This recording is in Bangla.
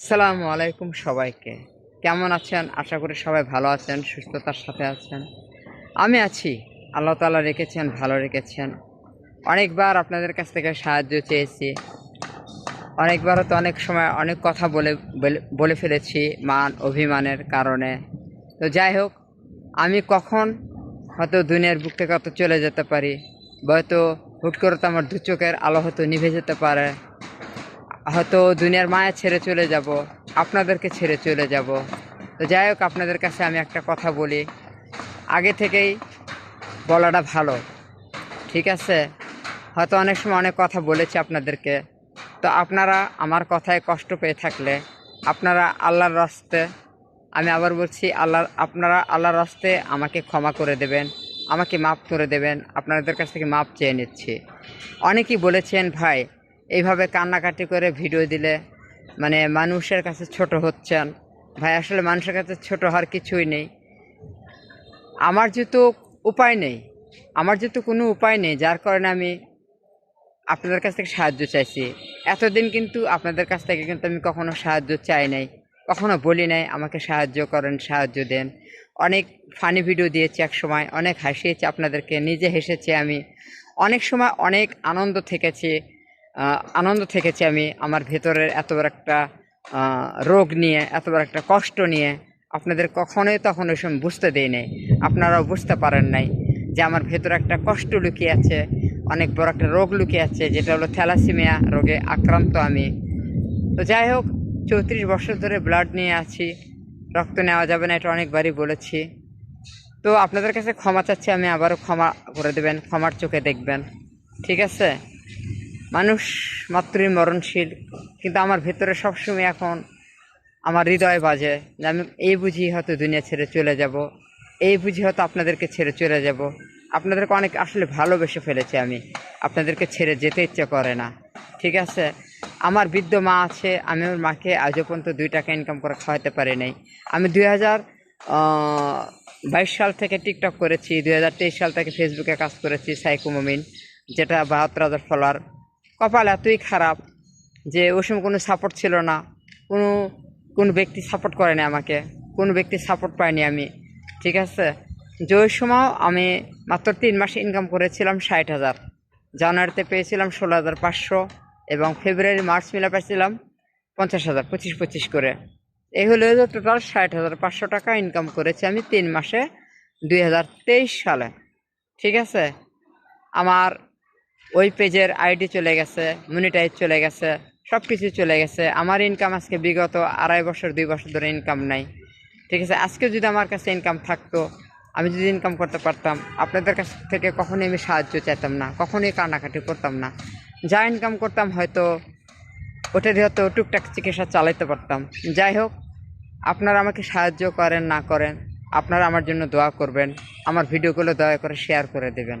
আসসালামু আলাইকুম সবাইকে। কেমন আছেন? আশা করি সবাই ভালো আছেন, সুস্থতার সাথে আছেন। আমি আছি। আল্লাহ তালা রেখেছেন, ভালো রেখেছেন। অনেকবার আপনাদের কাছ থেকে সাহায্য চেয়েছি। অনেকবার তো অনেক সময় অনেক কথা বলে, বলে- ফেলেছি মান, অভিমানের কারণে। তো যাই হোক, আমি কখন হয়তো দুনিয়ার বুক থেকে হয়তো চলে যেতে পারি হয়তো হুট করে তো আমার দু চোখের আলো হয়তো নিভে যেতে পারে। হয়তো দুনিয়ার মায়া ছেড়ে চলে যাব, আপনাদেরকে ছেড়ে চলে যাব। তো যাই হোক, আপনাদের কাছে আমি একটা কথা বলি। আগে থেকেই বলাটা ভালো, ঠিক আছে? হয়তো অনেক সময় অনেক কথা বলেছি আপনাদেরকে। তো আপনারা আমার কথায় কষ্ট পেয়ে থাকলে, আপনারা আল্লাহর রাস্তে, আমি আবার বলছি আল্লাহ আপনারা আল্লাহর রাস্তে আমাকে ক্ষমা করে দেবেন, আমাকে মাফ করে দেবেন। আপনাদের কাছ থেকে মাপ চেয়ে নিচ্ছি। অনেকেই বলেছেন, ভাই এইভাবে কান্নাকাটি করে ভিডিও দিলে মানে মানুষের কাছে ছোট হচ্ছেন। ভাই, আসলে মানুষের কাছে ছোট হওয়ার কিছুই নেই। আমার যেহেতু উপায় নেই, আমার যেহেতু কোনো উপায় নেই, যার কারণে আমি আপনাদের কাছ থেকে সাহায্য চাইছি। এতদিন কিন্তু আপনাদের কাছ থেকে কিন্তু আমি কখনো সাহায্য চাই নাই, কখনো বলি নাই, আমাকে সাহায্য করেন, সাহায্য দেন। অনেক ফানি ভিডিও দিয়েছি এক সময়, অনেক হাসিয়েছি আপনাদেরকে, নিজে হেসেছি আমি। অনেক সময় অনেক আনন্দ থেকেছি আনন্দ থেকেছি আমি আমার ভেতরের এত বড় একটা রোগ নিয়ে, এত বড় একটা কষ্ট নিয়ে। আপনাদের কখনোই তখন ওই সময় বুঝতে দেই নাই। আপনারাও বুঝতে পারেন নাই যে আমার ভেতরে একটা কষ্ট লুকিয়ে আছে, অনেক বড় একটা রোগ লুকিয়ে আছে, যেটা হলো থ্যালাসিমিয়া রোগে আক্রান্ত আমি। তো যাই হোক, চৌত্রিশ বছর ধরে ব্লাড নিয়ে আছি, রক্ত নেওয়া যাবে না, এটা অনেকবারই বলেছি। তো আপনাদের কাছে ক্ষমা চাচ্ছি, আমি আবারও ক্ষমা করে দেবেন, ক্ষমার চোখে দেখবেন। ঠিক আছে? মানুষ মাত্রই মরণশীল, কিন্তু আমার ভেতরে সবসময় এখন আমার হৃদয় বাজে যে আমি এই বুঝি হয়তো দুনিয়া ছেড়ে চলে যাব, এই বুঝি হয়তো আপনাদেরকে ছেড়ে চলে যাব। আপনাদেরকে অনেক আসলে ভালোবেসে ফেলেছি আমি, আপনাদেরকে ছেড়ে যেতে ইচ্ছে করে না। ঠিক আছে? আমার বৃদ্ধ মা আছে, আমি আমার মাকে আজও পর্যন্ত দুই টাকা ইনকাম করে খাওয়াতে পারি নাই। আমি দুই হাজার বাইশ সাল থেকে টিকটক করেছি, দুই হাজার তেইশ সাল থেকে ফেসবুকে কাজ করেছি সাইকো মুমিন যেটা বাহাত্তর হাজার ফলোয়ার কপাল এতই খারাপ যে ওই সময় কোনো সাপোর্ট ছিল না। কোনো কোনো ব্যক্তি সাপোর্ট করেনি আমাকে। কোনো ব্যক্তি সাপোর্ট পাইনি আমি। ঠিক আছে? যে ওই সময় আমি মাত্র তিন মাসে ইনকাম করেছিলাম ষাট হাজার। জানুয়ারিতে পেয়েছিলাম ষোলো হাজার পাঁচশো এবং ফেব্রুয়ারি মার্চ মিলে পেয়েছিলাম পঞ্চাশ হাজার, পঁচিশ পঁচিশ করে। এই হলো টোটাল ষাট হাজার পাঁচশো টাকা ইনকাম করেছি আমি তিন মাসে দুই হাজার তেইশ সালে। ঠিক আছে? আমার ওই পেজের আইডি চলে গেছে মনিটাইজ চলে গেছে সব কিছু চলে গেছে। আমার ইনকাম আজকে বিগত আড়াই বছর, দুই বছর ধরে ইনকাম নাই। ঠিক আছে, আজকে যদি আমার কাছে ইনকাম থাকতো, আমি যদি ইনকাম করতে পারতাম, আপনাদের কাছ থেকে কখনোই আমি সাহায্য চাইতাম না, কখনোই কান্নাকাটি করতাম না। যা ইনকাম করতাম হয়তো ওটা দিয়ে হয়তো টুকটাক চিকিৎসা চালাইতে পারতাম। যাই হোক, আপনারা আমাকে সাহায্য করেন, না করেন, আপনারা আমার জন্য দোয়া করবেন, আমার ভিডিওগুলো দয়া করে শেয়ার করে দেবেন।